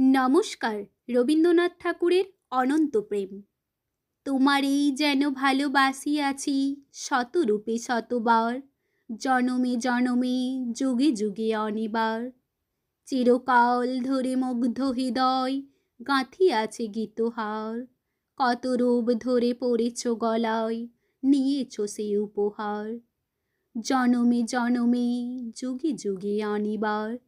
নমস্কার, রবীন্দ্রনাথ ঠাকুরের অনন্ত প্রেম। তোমার এই যেন ভালোবাসি আছি শতরূপে শতবার, জনমে জনমে, যুগে যুগে অনিবার। চিরকাল ধরে মুগ্ধ হৃদয় গাঁথিয়াছে গীতহার। কত রূপ ধরে পড়েছ গলায়, নিয়েছ সে উপহার। জনমে জনমে, যুগে যুগে অনিবার।